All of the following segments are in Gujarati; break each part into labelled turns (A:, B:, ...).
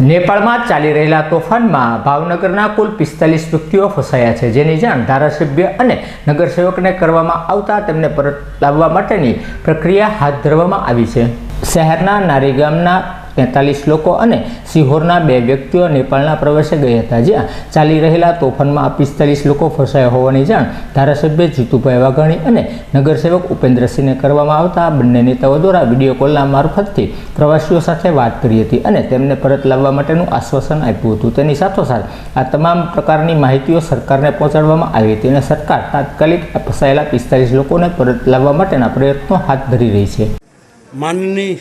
A: નેપાળમાં ચાલી રહેલા તોફાનમાં ભાવનગરના કુલ પિસ્તાલીસ વ્યક્તિઓ ફસાયા છે, જેની જાણ ધારાસભ્ય અને નગરસેવકને કરવામાં આવતા તેમને પરત લાવવા માટેની પ્રક્રિયા હાથ ધરવામાં આવી છે. શહેરના નારી ગામના તેતાલીસ લોકો અને સિહોરના બે વ્યક્તિઓ નેપાળના પ્રવેશે ગયા હતા. જ્યાં ચાલી રહેલા તોફાનમાં પિસ્તાલીસ લોકો ફસાયા હોવાની જાણ ધારાસભ્ય જીતુભાઈ વાઘાણી અને નગરસેવક ઉપેન્દ્રસિંહને કરવામાં આવતા બંને નેતાઓ દ્વારા વીડિયો કોલના મારફતથી પ્રવાસીઓ સાથે વાત કરી હતી અને તેમને પરત લાવવા માટેનું આશ્વાસન આપ્યું હતું. તેની સાથોસાથ આ તમામ પ્રકારની માહિતીઓ સરકારને પહોંચાડવામાં આવી હતી અને સરકાર તાત્કાલિક ફસાયેલા પિસ્તાલીસ લોકોને પરત લાવવા માટેના પ્રયત્નો હાથ ધરી રહી છે.
B: માનની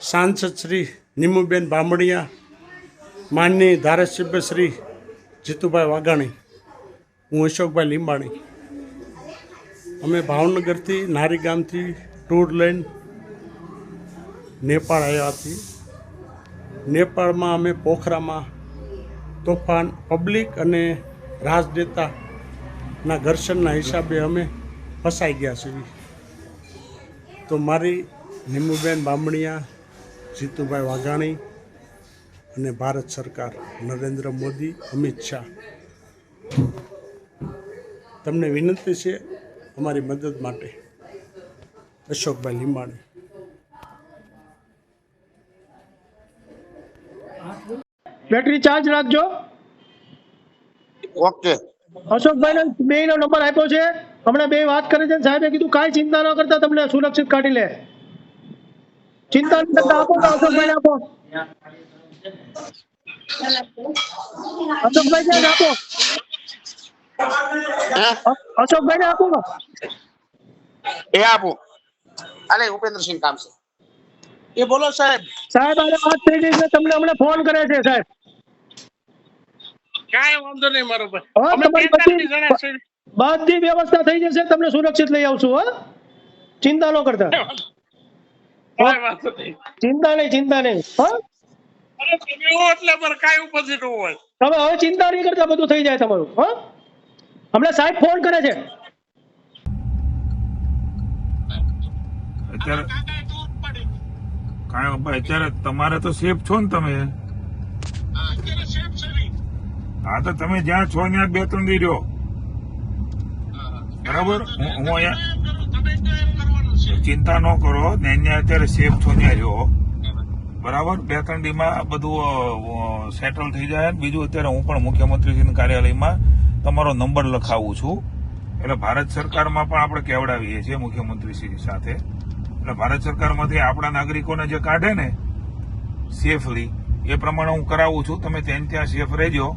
B: સાંસદ શ્રી નિમુબેન બામણિયા માનની ધારાસભ્ય શ્રી જીતુભાઈ વાઘાણી, હું અશોકભાઈ લીંબાણી. અમે ભાવનગરથી નારી ગામથી ટૂર લઈને નેપાળ આવ્યા હતી નેપાળમાં અમે પોખરામાં તોફાન પબ્લિક અને રાજનેતાના ઘર્ષણના હિસાબે અમે ફસાઈ ગયા છીએ. તો મારી નિમુબેન બામણિયા જીતુભાઈ વાઘાણી અને ભારત સરકાર નરેન્દ્ર મોદી અમિત શાહ. તમને વિનંતી છે અમારી મદદ માટે. અશોકભાઈ લીંબાણી.
C: બેટરી ચાર્જ રાખજો.
D: ઓકે.
C: અશોકભાઈ બે નો નંબર આપ્યો છે. હમણાં બે વાત કરે છે સાહેબે કીધું કાંઈ ચિંતા ન કરતા તમને સુરક્ષિત કાઢી લે. ચિંતા કરતા આપો તો અશોકભાઈ આપો. અશોકભાઈ ને આપો. અશોકભાઈ ને આપો.
D: એ આપો. અલે ઉપેન્દ્રસિંહ કામ છે એ બોલો સાહેબ.
C: સાહેબ આને વાત થઈ ગઈ છે તમને હમણાં ફોન કરે છે સાહેબ.
B: કાંઈ વાંધો નહીં મારો ભાઈ.
C: બધી- બધી વ્યવસ્થા થઈ જશે તમને સુરક્ષિત લઈ આવશું હો. ચિંતા ન કરતા. ચિંતા નહીં ચિંતા નહીં. હા?
B: તમે એટલે મારે કાંઈ ઉપસ્થિત હોય.
C: તમે હવે ચિંતા નહીં કરતા બધું થઈ જાય તમારું. હા? હમણાં સાહેબ ફોન કરે છે.
E: અત્યારે અત્યારે તમારે તો સેફ છો ને તમે? હા તો તમે જ્યાં છો ત્યાં બે ત્રણ દી રહ્યો. બરાબર? હું હું અહીંયા ચિંતા ન કરો. ને અહીંયા અત્યારે સેફ છો ત્યાં રહ્યો બરાબર? બે ત્રણ દીમાં બધું સેટલ થઈ જાય. બીજું અત્યારે હું પણ મુખ્યમંત્રીજીના કાર્યાલયમાં તમારો નંબર લખાવું છું. એટલે ભારત સરકારમાં પણ આપણે કેવડાવીએ છીએ મુખ્યમંત્રીશ્રી સાથે. એટલે ભારત સરકારમાંથી આપણા નાગરિકોને જે કાઢે ને સેફલી એ પ્રમાણે હું કરાવું છું. તમે ત્યાં ત્યાં સેફ રહેજો.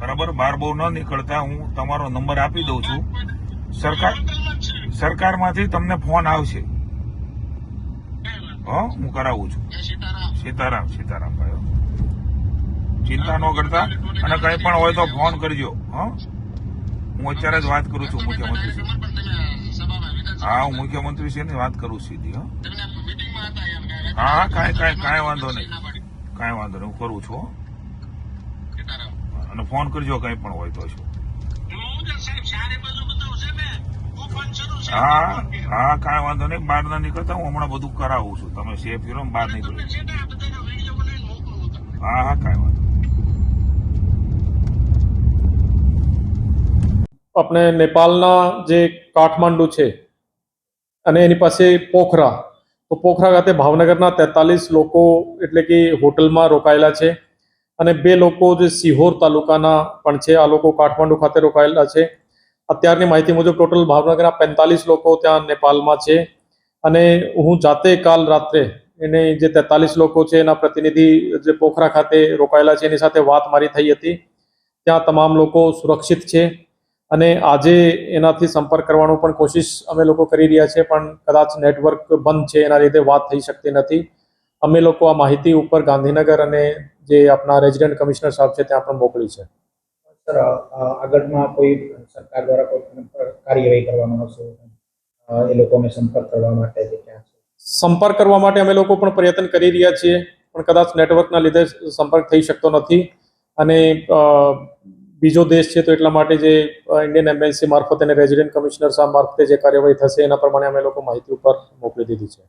E: બરાબર? બહાર બહુ ન નીકળતા. હું તમારો નંબર આપી દઉં છું. સરકાર સરકારમાંથી તમને ફોન આવશે. હો હું કરાવું છું. સીતારામ. સીતારામ ભાઈ ચિંતા ન કરતા. અને કંઈ પણ હોય તો ફોન કરજો હો. હું અત્યારે જ વાત કરું છું મુખ્યમંત્રી હા હું મુખ્યમંત્રી શ્રીની વાત કરું છું સીધી હા. હા કાંઈ કાંઈ કાંઈ વાંધો નહીં. કાંઈ વાંધો નહીં હું કરું છું હો. અને ફોન કરજો કંઈ પણ હોય તો શું. હા હા કાંઈ વાંધો નહીં બહાર ના નીકળતા હું હમણાં બધું કરાવું છું. તમે સેફ કરો બહાર નીકળો. હા હા કાંઈ વાંધો નહીં.
F: આપણે નેપાળના જે કાઠમાંડુ છે અને એની પાસે પોખરા. તો પોખરા ખાતે ભાવનગરના તેતાલીસ લોકો એટલે કે હોટલમાં રોકાયેલા છે અને બે લોકો જે સિહોર તાલુકાના પણ છે આ લોકો કાઠમાંડુ ખાતે રોકાયેલા છે. અત્યારની માહિતી મુજબ ટોટલ ભાવનગરના પેંતાલીસ લોકો ત્યાં નેપાળમાં છે. અને હું જાતે કાલ રાત્રે એને જે તેતાલીસ લોકો છે એના પ્રતિનિધિ જે પોખરા ખાતે રોકાયેલા છે, એની સાથે વાત મારી થઈ હતી. ત્યાં તમામ લોકો સુરક્ષિત છે. અને આજે એનાથી સંપર્ક કરવાનો પણ કોશિશ અમે લોકો કરી રહ્યા છે, પણ કદાચ નેટવર્ક બંધ છે, એના લીધે વાત થઈ શકતી નથી. અમે લોકો આ માહિતી ઉપર ગાંધીનગર અને જે આપણા રેઝિડન્ટ કમિશનર સાહેબ છે, ત્યાં પણ મોકલી છે.
G: સર આગળમાં કોઈ સરકાર દ્વારા કોઈ કાર્યવાહી કરવામાં આવશે એ લોકોને સંપર્ક કરવા માટે જે ક્યાં છે?
F: સંપર્ક કરવા માટે અમે લોકો પણ પ્રયત્ન કરી રહ્યા છીએ, પણ કદાચ નેટવર્કના લીધે સંપર્ક થઈ શકતો નથી. અને બીજો દેશ છે તો એટલા માટે જે ઇન્ડિયન એમ્બેસી મારફતે અને રેઝિડેન્ટ કમિશનર સાહેબ મારફતે જે કાર્યવાહી થશે એના પ્રમાણે અમે લોકો માહિતી ઉપર મોકલી દીધી છે.